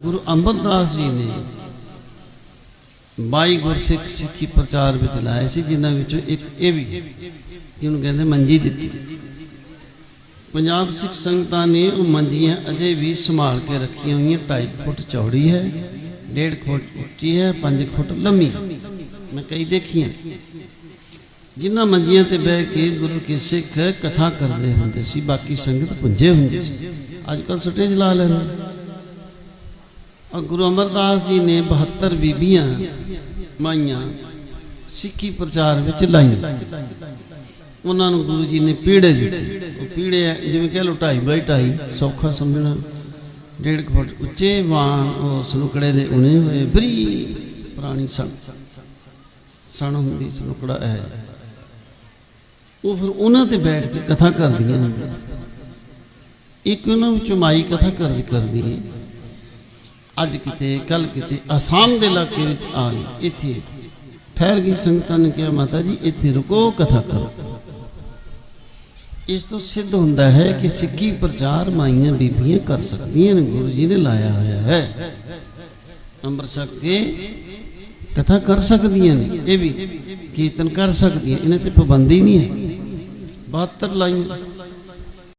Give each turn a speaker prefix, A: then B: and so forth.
A: ਗੁਰੂ ਅਮਰਦਾਸ ਜੀ ਨੇ 22 ਗੁਰਸਿੱਖ ਸਿੱਖੀ ਪ੍ਰਚਾਰ ਵਿੱਚ ਲਾਏ ਸੀ, ਜਿਨ੍ਹਾਂ ਵਿੱਚੋਂ ਇੱਕ ਇਹ ਵੀ ਜਿਹਨੂੰ ਕਹਿੰਦੇ ਮੰਜੀ ਦਿੱਤੀ। ਪੰਜਾਬ ਸਿੱਖ ਸੰਗਤਾਂ ਨੇ ਉਹ ਮੰਜੀਆਂ ਅਜੇ ਵੀ ਸੰਭਾਲ ਕੇ ਰੱਖੀਆਂ ਹੋਈਆਂ 2.5 ਫੁੱਟ ਚੌੜੀ ਹੈ 1.5 ਫੁੱਟ ਉੱਚੀ ਹੈ 5 ਫੁੱਟ ਲੰਮੀ ਮੈਂ ਕਈ ਦੇਖੀਆਂ। ਜਿਨ੍ਹਾਂ ਮੰਜੀਆਂ ਤੇ ਬਹਿ ਕੇ ਗੁਰੂ ਕੀ ਸਿੱਖ ਕਥਾ ਕਰਦੇ ਹੁੰਦੇ ਸੀ, ਬਾਕੀ ਸੰਗਤ ਪੁੰਜੇ ਹੁੰਦੇ ਸੀ। ਅੱਜ ਕੱਲ ਸਟੇਜ ਲਾ ਲੈਂਦੇ। ਔਰ ਗੁਰੂ ਅਮਰਦਾਸ ਜੀ ਨੇ 72 ਬੀਬੀਆਂ ਮਾਈਆਂ ਸਿੱਖੀ ਪ੍ਰਚਾਰ ਵਿੱਚ ਲਾਈਆਂ। ਉਹਨਾਂ ਨੂੰ ਗੁਰੂ ਜੀ ਨੇ ਪੀੜੇ ਦਿੱਤੇ। ਉਹ ਪੀੜੇ ਜਿਵੇਂ ਕਹਿ ਲੋ ਢਾਈ ਬਾਈ ਢਾਈ, ਸੌਖਾ ਸਮਝਣਾ। ਡੇਢ ਕੁ ਫੁੱਟ ਉੱਚੇ ਵਾਂ ਉਹ ਸਨੁਕੜੇ ਦੇ ਉਣੇ ਹੋਏ, ਬਰੀ ਪੁਰਾਣੀ ਸਣ। ਸਣ ਹੁੰਦੀ, ਸਨੁਕੜਾ ਹੈ ਉਹ ਫਿਰ ਉਹਨਾਂ ਤੇ ਬੈਠ ਕੇ ਕਥਾ ਕਰਦੀਆਂ ਇੱਕ ਉਹਨਾਂ ਵਿੱਚੋਂ ਮਾਈ ਕਥਾ ਕਰਦੀ ਕਰਦੀ ਹੈ। ਅੱਜ ਕਿਤੇ ਕੱਲ ਕਿਤੇ ਆਸਾਮ ਦੇ ਇਲਾਕੇ ਵਿੱਚ ਆ ਗਈ ਇੱਥੇ ਠਹਿਰ ਗਈ ਸੰਗਤਾਂ ਨੇ ਕਿਹਾ, ਮਾਤਾ ਜੀ, ਇੱਥੇ ਰੁਕੋ, ਕਥਾ ਕਰੋ। ਇਸ ਤੋਂ ਸਿੱਧ ਹੁੰਦਾ ਹੈ ਕਿ ਸਿੱਖੀ ਪ੍ਰਚਾਰ ਮਾਈਆਂ ਬੀਬੀਆਂ ਕਰ ਸਕਦੀਆਂ ਨੇ, ਗੁਰੂ ਜੀ ਨੇ ਲਾਇਆ ਹੋਇਆ ਹੈ। ਅੰਮ੍ਰਿਤ ਛਕ ਕੇ ਕਥਾ ਕਰ ਸਕਦੀਆਂ ਨੇ, ਇਹ ਵੀ ਕੀਰਤਨ ਕਰ ਸਕਦੀਆਂ, ਇਹਨਾਂ ਤੇ ਪਾਬੰਦੀ ਨਹੀਂ ਹੈ। 72 ਲਾਈਆਂ।